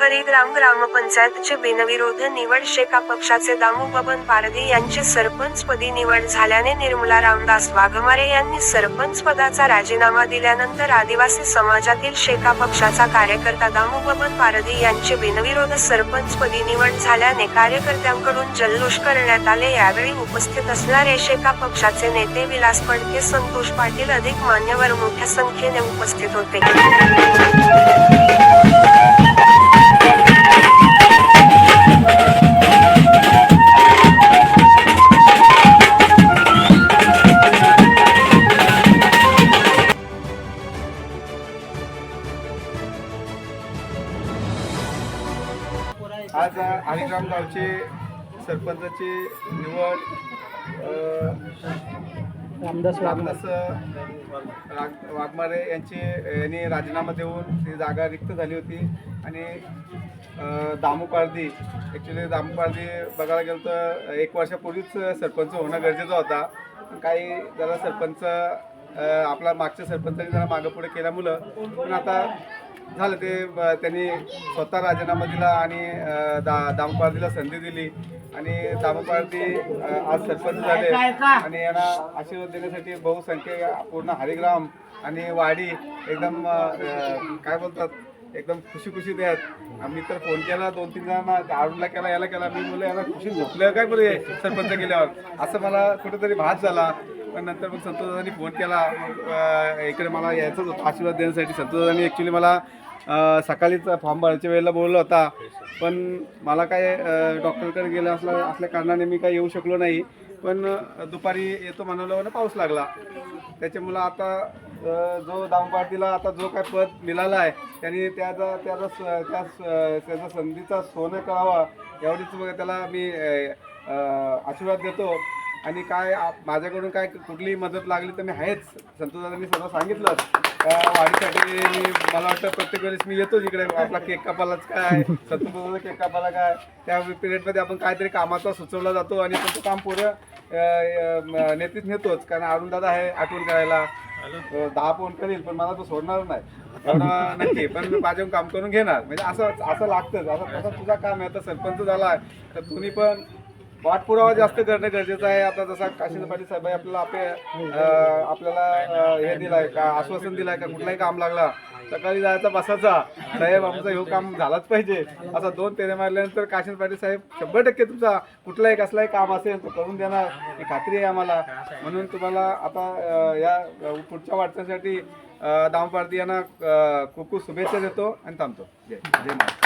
हरिग्राम ग्रामपंचायतचे बिनविरोध निवड शेका पक्षाचे दामू बबन पारधी यांची सरपंचपदी निवड झाल्याने निर्मला रामदास वाघमारे यांनी सरपंच पदाचा राजीनामा दिल्यानंतर आदिवासी समाजातील शेका पक्षाचा कार्यकर्ता दामू बबन पारधी यांची बिनविरोध सरपंचपदी निवड झाल्याने कार्यकर्त्यांकडून जल्लोष करण्यात आले. यावेळी उपस्थित असणारे शेका पक्षाचे नेते विलास पडके संतोष पाटील अधिक मान्यवर मोठ्या संख्येने उपस्थित होते. आज हरिग्राम गावचे सरपंचाची निवड रामदास रामदास राग- वाघमारे यांची यांनी राजीनामा देऊन ती जागा रिक्त झाली होती. आणि दामू पारधी ॲक्च्युली दामू पारधी बघायला गेलं तर एक वर्षापूर्वीच सरपंच होणं गरजेचं होता. काही जरा सरपंच आपला मागच्या सरपंचाने जरा मागं पुढे केल्यामुळं पण आता झालं ते त्यांनी स्वतः राजीनामा दिला आणि दा दामपारतीला संधी दिली. आणि दामू आज सरपंच झाले. आणि यांना आशीर्वाद देण्यासाठी बहुसंख्य पूर्ण हरिग्राम आणि वाडी एकदम काय बोलतात? एकदम खुशी खुशी आहेत आम्ही तर फोन केला दोन तीन जणांना अरुणला केला याला केला. मी बोललो याला खुशी झोपलं काय बरं सरपंच गेल्यावर? असं मला कुठेतरी भास झाला. पण नंतर मग संतोषदानी फोन केला. इकडे मला यायचंच होतं आशीर्वाद देण्यासाठी. संतोषदानी ॲक्च्युली मला सकाळीच फॉर्म भरायच्या वेळेला बोलला होता. पण मला काय डॉक्टरकडे गेलं असल्या असल्या कारणाने मी काय येऊ शकलो नाही. पण दुपारी येतो म्हणाला पाऊस लागला. त्याच्यामुळं आता जो दामपाटीला आता जो काय पद मिळाला आहे त्यांनी त्याचा त्याचा स- त्या स- त्याचा संधीचा सोनं करावा एवढीच मग त्याला मी आशीर्वाद देतो. आणि काय माझ्याकडून काय कुठली मदत लागली तर मी आहेच. संतोषदादांनी स्वतः सांगितलं. वाढीसाठी मी मला वाटतं प्रत्येक वेळेस मी येतो इकडे. आपला केक कापालाच काय संतोषदादा केक कापाला काय? त्या पिरियडमध्ये आपण काहीतरी कामाचा सुचवला जातो आणि त्याचं काम पुरं अ, नेतोच. कारण अरुणदादा आहे आठवण करायला दहा फोन करेल पण मला तो सोडणार नाही. एवढं नक्की पण मी माझ्या काम करून घेणार. म्हणजे असं असं लागतंच. असं तसं तुझा काम आहे आता सरपंच झाला आहे तर तुम्ही पण पाठपुरावा जास्त करणं गरजेचं आहे. आता जसा काशीनाथ पाटील साहेब आपल्याला आपले आपल्याला हे दिलाय का आश्वासन दिलाय का कुठलाही काम लागला सकाळी जायचा बसायचा. साहेब आमचं हे काम झालाच पाहिजे. असा दोन तेरे मारल्यानंतर काशीन पाटील साहेब शंभर टक्के तुमचा कुठलाही कसलाही काम असेल तो करून देणार. ही खात्री आहे आम्हाला. म्हणून तुम्हाला आता या पुढच्या वाटच्यासाठी दामपारती यांना खूप खूप शुभेच्छा देतो आणि थांबतो. जय जय महाराज